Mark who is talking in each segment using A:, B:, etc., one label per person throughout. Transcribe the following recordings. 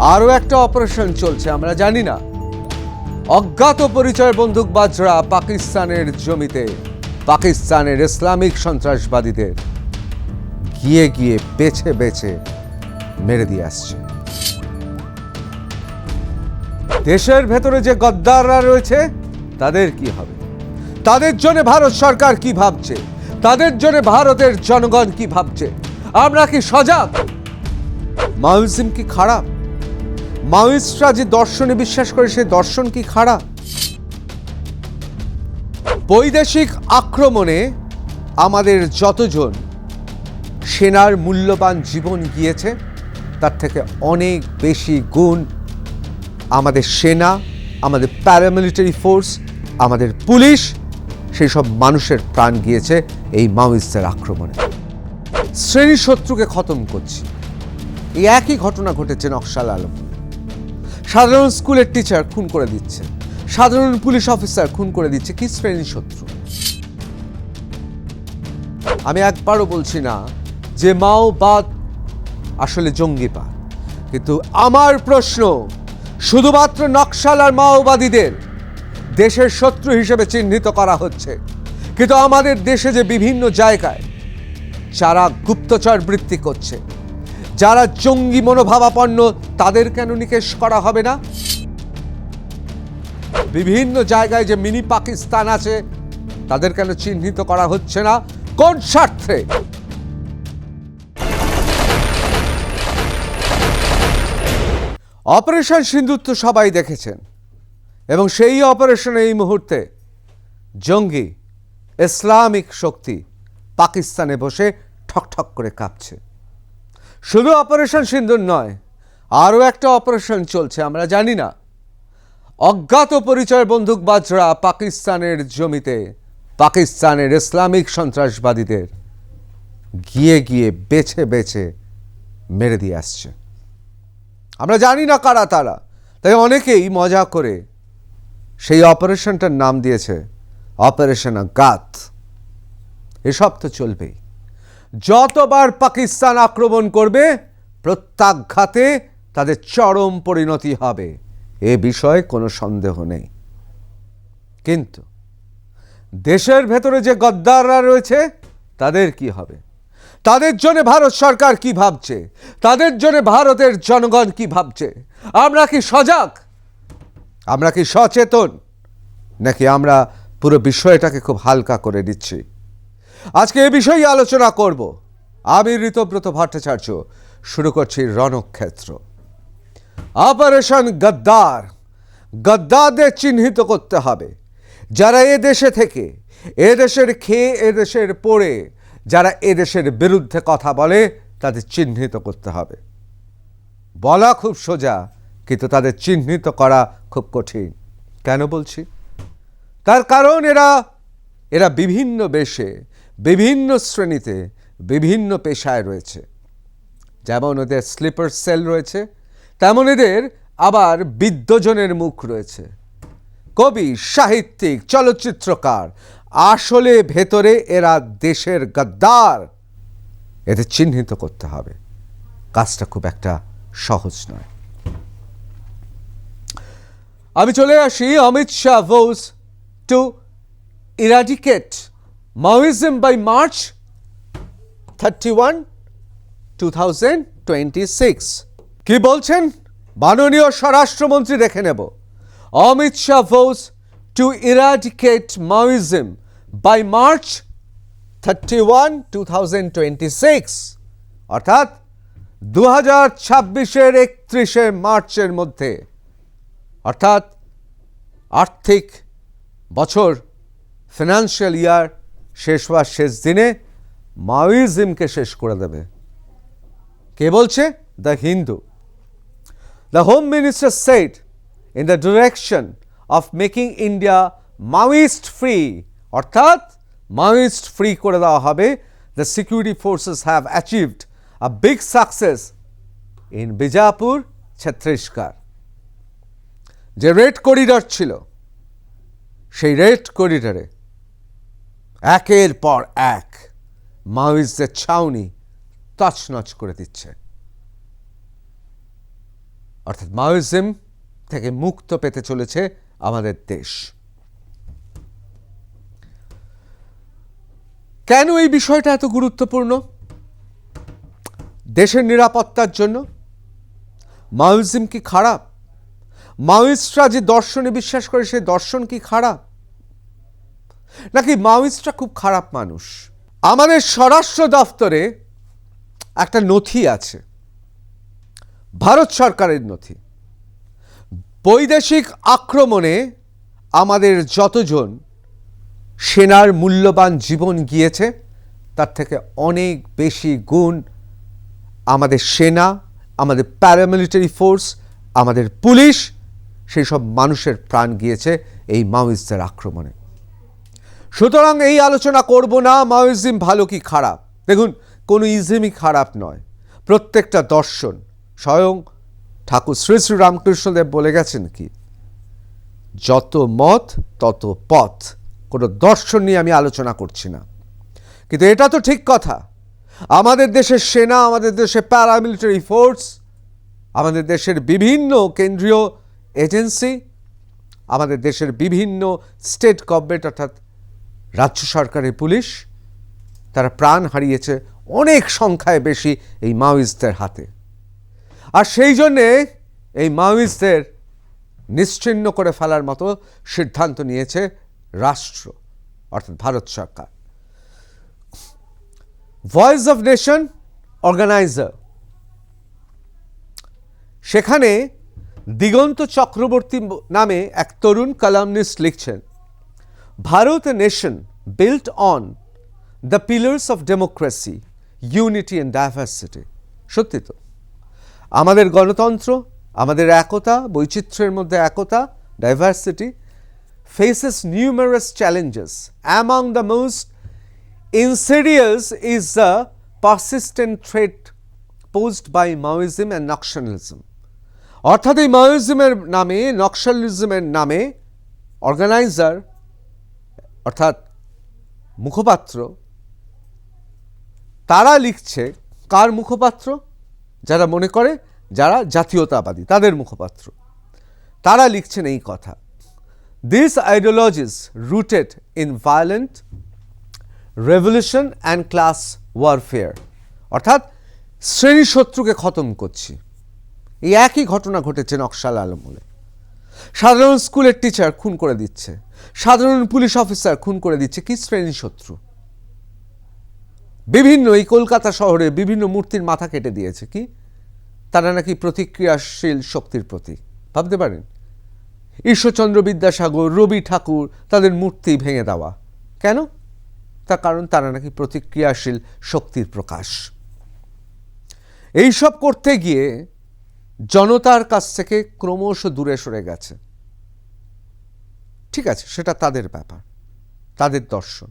A: আরও একটা অপারেশন চলছে, আমরা জানি না। অজ্ঞাত পরিচয় বন্দুকবাজরা পাকিস্তানের জমিতে, পাকিস্তানের ইসলামিক সন্ত্রাসবাদীদের। গিয়ে গিয়ে বেছে বেছে মেরে দিয়ে আসছে। দেশের ভেতরে যে গদ্দাররা রয়েছে, তাদের কি হবে? তাদের জন্য ভারত সরকার কি ভাবছে? তাদের জন্য ভারতের জনগণ কি ভাবছে? আমরা কি সজাগ? মাওইজম কি খারাপ? মাওইস্টরা যে দর্শনে বিশ্বাস করে সেই দর্শন কি খারাপ বৈদেশিক আক্রমণে আমাদের যতজন সেনার মূল্যবান জীবন গিয়েছে, তার থেকে অনেক বেশি গুণ আমাদের সেনা, আমাদের প্যারামিলিটারি ফোর্স আমাদের পুলিশ, সেই সব মানুষের প্রাণ গিয়েছে এই মাওইস্টদের আক্রমণে। শ্রেণি শত্রুকে খতম করছি। এই একই ঘটনা ঘটেছে নকশাল আলম। সাধারণ স্কুলের টিচার খুন করে দিচ্ছে। সাধারণ পুলিশ অফিসার খুন করে দিচ্ছে কি শ্রেণি শত্রু? আমি একবারও বলছি না যে মাওবাদ আসলে জঙ্গিবাদ কিন্তু আমার প্রশ্ন, শুধুমাত্র নকশাল আর মাওবাদীদের দেশের শত্রু হিসেবে চিহ্নিত করা হচ্ছে। কিন্তু আমাদের দেশে যে বিভিন্ন জায়গায় যারা গুপ্তচর বৃত্তি করছে যারা জঙ্গি মনোভাবাপন্ন তাদের কেন নিকেশ করা হবে না? বিভিন্ন জায়গায় যে মিনি পাকিস্তান আছে, তাদের কেন চিহ্নিত করা হচ্ছে না? কোন স্বার্থে? অপারেশন সিন্ধুত্ব সবাই দেখেছেন, এবং সেই অপারেশনে এই মুহূর্তে জঙ্গি, ইসলামিক শক্তি পাকিস্তানে বসে ঠকঠক করে কাঁপছে। শুধু অপারেশন সিন্দুর নয়, আরও একটা অপারেশন চলছে, আমরা জানি না। অজ্ঞাত পরিচয় বন্দুকবাজরা পাকিস্তানের জমিতে, পাকিস্তানের ইসলামিক সন্ত্রাসবাদীদের গিয়ে গিয়ে বেছে বেছে মেরে দিয়ে আসছে। আমরা জানি না কারা তারা, তাই অনেকেই মজা করে সেই অপারেশনটার নাম দিয়েছে, অপারেশন গাত এসব তো চলবেই। যতবার পাকিস্তান আক্রমণ করবে, প্রত্যাঘাতে তাদের চরম পরিণতি হবে। এ বিষয়ে কোনো সন্দেহ নেই। কিন্তু দেশের ভেতরে যে গদ্দাররা রয়েছে, তাদের কি হবে? তাদের জন্য ভারত সরকার কি ভাবছে? তাদের জন্য ভারতের জনগণ কি ভাবছে? আমরা কি সজাগ? আমরা কি সচেতন? নাকি আমরা পুরো বিষয়টাকে খুব হালকা করে দিচ্ছি? আজকে এ বিষয়ে আলোচনা করব। আমি ঋতব্রত ভট্টাচার্য, শুরু করছি রণক্ষেত্র। অপারেশন গদ্দার গদ্দারদের চিহ্নিত করতে হবে। যারা এ দেশে থেকে, এ দেশের খেয়ে, এ দেশের পড়ে, যারা এ দেশের বিরুদ্ধে কথা বলে, তাদের চিহ্নিত করতে হবে। বলা খুব সোজা, কিন্তু তাদের চিহ্নিত করা খুব কঠিন। কেন বলছি? তার কারণ এরা এরা বিভিন্ন বেশে বিভিন্ন শ্রেণীতে বিভিন্ন পেশায় রয়েছে। যেমন ওদের স্লিপার সেল রয়েছে, তেমন এদের আবার বিদ্যজনের মুখ রয়েছে। কবি, সাহিত্যিক, চলচ্চিত্রকার, আসলে ভেতরে এরা দেশের গদ্দার। এদের চিহ্নিত করতে হবে। কাজটা খুব একটা সহজ নয়। আমি চলে আসি Amit Shah vows to eradicate one two thousand twenty six কি বলছেন? মাননীয় স্বরাষ্ট্রমন্ত্রী দেখে নেব। Amit Shah vows to eradicate Maoism by March thirty one two thousand twenty six অর্থাৎ দু হাজার ছাব্বিশের একত্রিশে মার্চের মধ্যে। অর্থাৎ আর্থিক বছর ফিনান্সিয়াল ইয়ার শেষ হওয়ার শেষ দিনে মাওইজমকে শেষ করে দেবে। কে বলছে? The Hindu. The home minister set in the direction of making India Maoist free, অর্থাৎ মাওইস্ট ফ্রি করে দেওয়া হবে। The security forces have achieved a big success in Bijapur Chhattisgarh যে রেড করিডর ছিল, সেই রেড করিডরে একের পর এক মাওইজদের ছাউনি তছনছ করে দিচ্ছে। অর্থাৎ মাওইজম থেকে মুক্ত পেতে চলেছে আমাদের দেশ। কেন এই বিষয়টা এত গুরুত্বপূর্ণ? দেশের নিরাপত্তার জন্য। মাওইজম কি খারাপ? মাওইস্টরা যে দর্শনে বিশ্বাস করে সেই দর্শন কি খারাপ? নাকি মাওইস্টরা খুব খারাপ মানুষ? আমাদের স্বরাষ্ট্র দফতরে একটা নথি আছে। ভারত সরকারের নথি। বৈদেশিক আক্রমণে আমাদের যতজন সেনার মূল্যবান জীবন গিয়েছে, তার থেকে অনেক বেশি গুণ আমাদের সেনা, আমাদের প্যারামিলিটারি ফোর্স আমাদের পুলিশ, সেই সব মানুষের প্রাণ গিয়েছে এই মাওইস্টদের আক্রমণে। সুতরাং এই আলোচনা করব না মাওইজম ভালো কি খারাপ? দেখুন, কোনো ইজমই খারাপ নয়। প্রত্যেকটা দর্শন, স্বয়ং ঠাকুর শ্রী শ্রী রামকৃষ্ণদেব বলে গেছেন কি, যত মত, তত পথ। কোনো দর্শন নিয়ে আমি আলোচনা করছি না। কিন্তু এটা তো ঠিক কথা। আমাদের দেশের সেনা, আমাদের দেশের প্যারামিলিটারি ফোর্স আমাদের দেশের বিভিন্ন কেন্দ্রীয় এজেন্সি আমাদের দেশের বিভিন্ন স্টেট গভর্নমেন্ট অর্থাৎ রাজ্য সরকারের পুলিশ, তারা প্রাণ হারিয়েছে অনেক সংখ্যায় বেশি এই মাওইস্টদের হাতে। আর সেই জন্যে এই মাওইস্টদের নিশ্চিহ্ন করে ফেলার মতো সিদ্ধান্ত নিয়েছে রাষ্ট্র, অর্থাৎ ভারত সরকার। Voice of nation organiser. সেখানে দিগন্ত চক্রবর্তী নামে এক তরুণ কালামনিস্ট লিখছেন Bharat a nation built on the pillars of democracy, unity and diversity. সত্যি তো আমাদের গণতন্ত্র আমাদের একতা বৈচিত্র্যের মধ্যে একতা diversity faces numerous challenges. Among the most insidious is the persistent threat posed by Maoism and Nationalism. অর্থাৎ এই মাওইজমের নামে নকশালিজমের নামে অর্গানাইজার অর্থাৎ মুখপাত্র, তারা লিখছে কার মুখপাত্র? যারা মনে করে, যারা জাতীয়তাবাদী, তাদের মুখপাত্র। তারা লিখছেন এই কথা this ideology is rooted in violent revolution and class warfare অর্থাৎ শ্রেণি শত্রুকে খতম করছি। এই একই ঘটনা ঘটেছে নকশাল আলমলে সাধারণ স্কুলের টিচার খুন করে দিচ্ছে। সাধারণ পুলিশ অফিসার খুন করে দিচ্ছে কি শ্রেণি শত্রু? বিভিন্ন এই কলকাতা শহরে বিভিন্ন মূর্তির মাথা কেটে দিয়েছে কি? তারা নাকি প্রতিক্রিয়াশীল শক্তির প্রতীক। ভাবতে পারেন? ঈশ্বরচন্দ্র বিদ্যাসাগর, রবি ঠাকুর তাদের মূর্তি ভেঙে দেওয়া। কেন? তার কারণ তারা নাকি প্রতিক্রিয়াশীল শক্তির প্রকাশ। এইসব করতে গিয়ে জনতার কাছ থেকে ক্রমশ দূরে সরে গেছে। ঠিক আছে, সেটা তাদের ব্যাপার, তাদের দর্শন।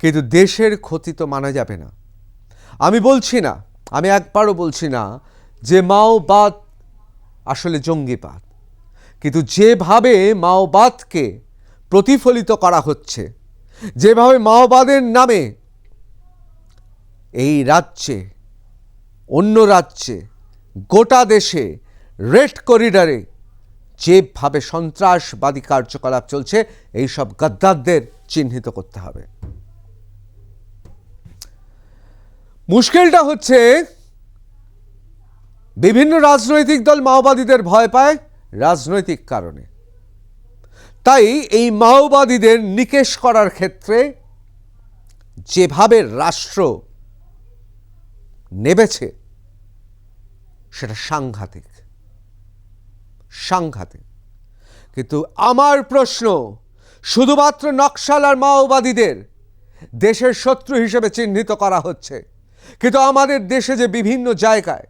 A: কিন্তু দেশের ক্ষতি তো মানা যাবে না। আমি বলছি না, আমি একবারও বলছি না যে মাওবাদ আসলে জঙ্গিবাদ। কিন্তু যেভাবে মাওবাদকে প্রতিফলিত করা হচ্ছে, যেভাবে মাওবাদের নামে এই রাজ্যে, অন্য রাজ্যে গোটা দেশে রেড করিডরে যেভাবে সন্ত্রাসবাদী কার্যকলাপ চলছে এই সব গদ্দারদের চিহ্নিত করতে হবে। মুশকিলটা হচ্ছে, বিভিন্ন রাজনৈতিক দল মাওবাদীদের ভয় পায় রাজনৈতিক কারণে। তাই এই মাওবাদীদের নিকেশ করার ক্ষেত্রে যেভাবে রাষ্ট্র নেবেছে সেটা সাংঘাতিক। সাংঘাতিক। কিন্তু আমার প্রশ্ন, শুধুমাত্র নকশাল আর মাওবাদীদের দেশের শত্রু হিসেবে চিহ্নিত করা হচ্ছে। কিন্তু আমাদের দেশে যে বিভিন্ন জায়গায়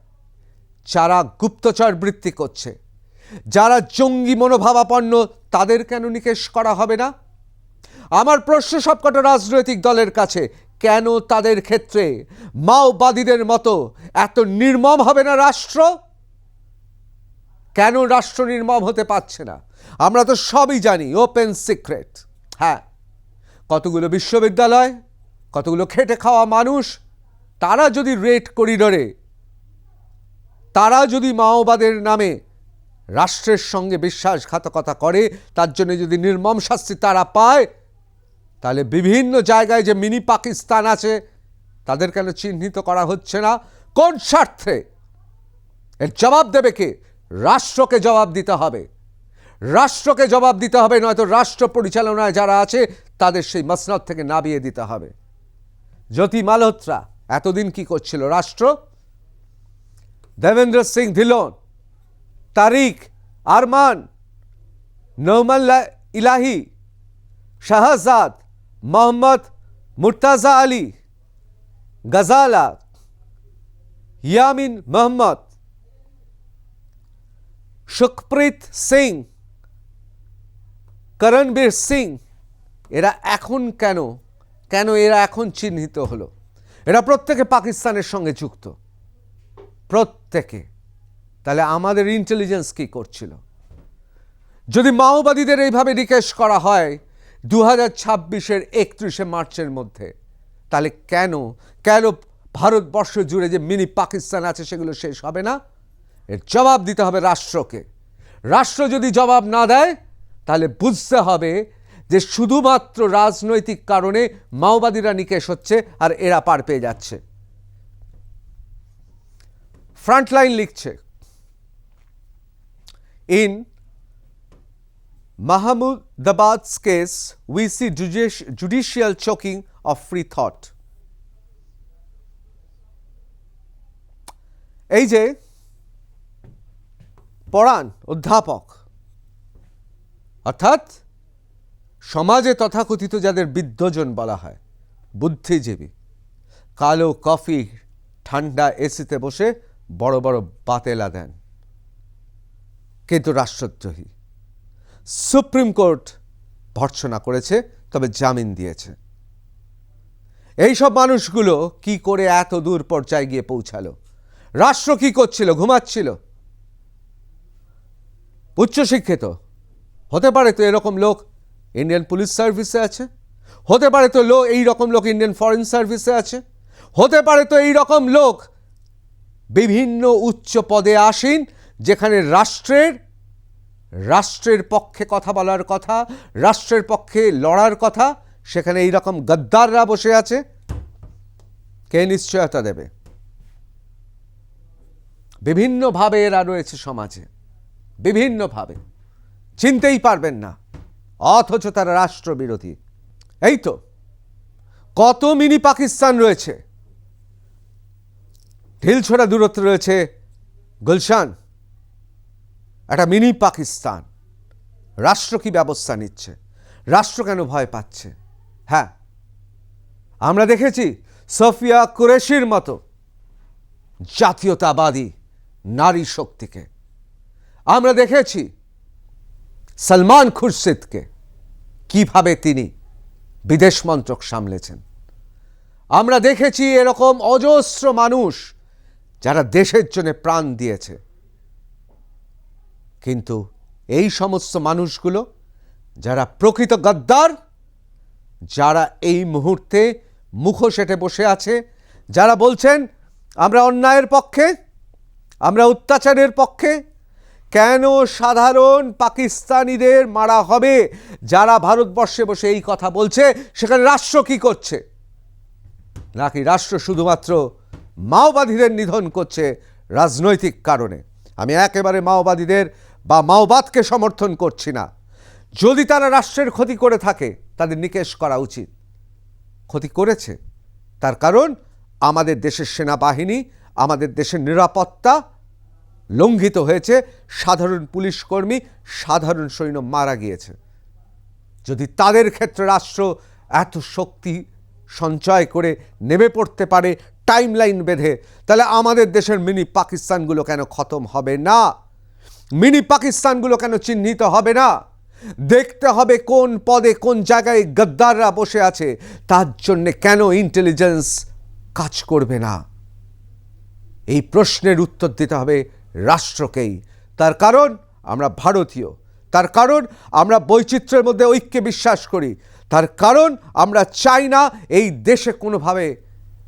A: যারা গুপ্তচর বৃত্তি করছে, যারা জঙ্গি মনোভাবাপন্ন, তাদের কেন নিকেশ করা হবে না? আমার প্রশ্ন সবকটা রাজনৈতিক দলের কাছে কেন তাদের ক্ষেত্রে মাওবাদীদের মতো এত নির্মম হবে না রাষ্ট্র? কেন রাষ্ট্র নির্মম হতে পারছে না? আমরা তো সবই জানি ওপেন সিক্রেট হ্যাঁ কতগুলো বিশ্ববিদ্যালয়, কতগুলো খেটে খাওয়া মানুষ, তারা যদি রেড করিডরে, তারা যদি মাওবাদের নামে রাষ্ট্রের সঙ্গে বিশ্বাসঘাতকতা করে, তার জন্য যদি নির্মম শাস্তি তারা পায় তাহলে বিভিন্ন জায়গায় যে মিনি পাকিস্তান আছে, তাদের কেন চিহ্নিত করা হচ্ছে না? কোন স্বার্থে? এর জবাব দেবে কে? রাষ্ট্রকে জবাব দিতে হবে। রাষ্ট্রকে জবাব দিতে হবে, নয়তো রাষ্ট্র পরিচালনায় যারা আছে, তাদের সেই মসনদ থেকে নাবিয়ে দিতে হবে। জ্যোতি মালহোত্রা এতদিন কি করছিল? রাষ্ট্র? দেবেন্দ্র সিং ধিলোন তারিক আরমান, নৌমাল্লা ইলাহি, শাহজাদ মোহাম্মদ মুর্তাজা আলী গজালা ইয়ামিন মোহাম্মদ সুখপ্রীত সিং করণবীর সিং এরা এখন কেন? কেন এরা এখন চিহ্নিত হলো? এরা প্রত্যেকে পাকিস্তানের সঙ্গে যুক্ত। প্রত্যেকে। তাহলে আমাদের ইন্টেলিজেন্স কি করছিল? যদি মাওবাদীদের এইভাবে নিকেশ করা হয় দু হাজার ছাব্বিশের একত্রিশে মার্চের মধ্যে। তাহলে কেন কেন ভারতবর্ষ জুড়ে যে মিনি পাকিস্তান আছে সেগুলো শেষ হবে না? এর জবাব দিতে হবে রাষ্ট্রকে। রাষ্ট্র যদি জবাব না দেয়, তাহলে বুঝতে হবে যে শুধুমাত্র রাজনৈতিক কারণে মাওবাদীরা নিকেশ হচ্ছে আর এরা পার পেয়ে যাচ্ছে। ফ্রন্টলাইন লিখছে। In Mahmudabad's case, we see judici- judicial choking of free thought. এই যে পড়ান অধ্যাপক অর্থাৎ সমাজে তথাকথিত যাদের বিদ্বজন বলা হয় বুদ্ধিজীবী কালো কফি ঠান্ডা এসিতে বসে বড় বড় বাতেলা দেন কিন্তু রাষ্ট্রদ্রোহী সুপ্রিম কোর্ট ভর্ৎসনা করেছে, তবে জামিন দিয়েছে। এইসব মানুষগুলো কি করে এত দূর পর্যায়ে গিয়ে পৌঁছালো? রাষ্ট্র কি করছিল, ঘুমাচ্ছিল? উচ্চশিক্ষিত, হতে পারে তো এরকম লোক ইন্ডিয়ান পুলিশ সার্ভিসে আছে, হতে পারে তো লো এই রকম লোক ইন্ডিয়ান ফরেন সার্ভিসে আছে, হতে পারে তো এই রকম লোক বিভিন্ন উচ্চ পদে আসীন, যেখানে রাষ্ট্রের রাষ্ট্রের পক্ষে কথা বলার কথা, রাষ্ট্রের পক্ষে লড়ার কথা, সেখানে এই রকম গদ্দাররা বসে আছে। কে নিশ্চয়তা দেবে? বিভিন্নভাবে এরা রয়েছে সমাজে, বিভিন্নভাবে। চিনতেই পারবেন না, অথচ তারা রাষ্ট্রবিরোধী। এই তো, কত মিনি পাকিস্তান রয়েছে। ঢিলছোড়া দূরত্ব রয়েছে গুলশান। একটা মিনি পাকিস্তান। রাষ্ট্র কি ব্যবস্থা নিচ্ছে? রাষ্ট্র কেন ভয় পাচ্ছে? হ্যাঁ আমরা দেখেছি সফিয়া কুরেশির মতো জাতীয়তাবাদী নারী শক্তিকে। আমরা দেখেছি সলমান খুরশিদকে কীভাবে তিনি বিদেশ মন্ত্রক সামলেছেন। আমরা দেখেছি এরকম অজস্র মানুষ যারা দেশের জন্য প্রাণ দিয়েছে। কিন্তু এই সমস্ত মানুষগুলো যারা প্রকৃত গদ্দার, যারা এই মুহূর্তে মুখোশেটে বসে আছে, যারা বলছেন, আমরা অন্যায়ের পক্ষে, আমরা অত্যাচারের পক্ষে, কেন সাধারণ পাকিস্তানিদের মারা হবে? যারা ভারতবর্ষে বসে এই কথা বলছে, সেখানে রাষ্ট্র কি করছে? নাকি রাষ্ট্র শুধুমাত্র মাওবাদীদের নিধন করছে রাজনৈতিক কারণে? আমি একেবারে মাওবাদীদের বা মাওবাদকে সমর্থন করছি না। যদি তারা রাষ্ট্রের ক্ষতি করে থাকে, তাদের নিকেশ করা উচিত। ক্ষতি করেছে? তার কারণ, আমাদের দেশের সেনাবাহিনী, আমাদের দেশের নিরাপত্তা লঙ্ঘিত হয়েছে। সাধারণ পুলিশ কর্মী, সাধারণ সৈন্য মারা গিয়েছে। যদি তাদের ক্ষেত্রে রাষ্ট্র এত শক্তি সঞ্চয় করে নেমে পড়তে পারে টাইমলাইন বেঁধে, তাহলে আমাদের দেশের মিনি পাকিস্তানগুলো কেন খতম হবে না? মিনি পাকিস্তানগুলো কেন চিহ্নিত হবে না? দেখতে হবে কোন পদে কোন জায়গায় গদ্দাররা বসে আছে। তার জন্যে কেন ইন্টেলিজেন্স কাজ করবে না? এই প্রশ্নের উত্তর দিতে হবে রাষ্ট্রকেই। তার কারণ, আমরা ভারতীয়। তার কারণ, আমরা বৈচিত্র্যের মধ্যে ঐক্যে বিশ্বাস করি। তার কারণ, আমরা চাই না এই দেশে কোনোভাবে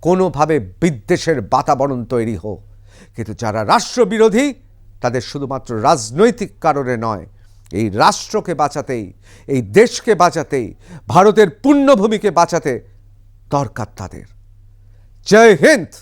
A: কোনোভাবে বিদ্বেষের বাতাবরণ তৈরি হোক। কিন্তু যারা রাষ্ট্রবিরোধী তাদের শুধুমাত্র রাজনৈতিক কারণে নয়, এই রাষ্ট্রকে বাঁচাতেই, এই দেশকে বাঁচাতেই, ভারতের পুণ্যভূমিকে বাঁচাতে দরকার তাদের। জয় হিন্দ!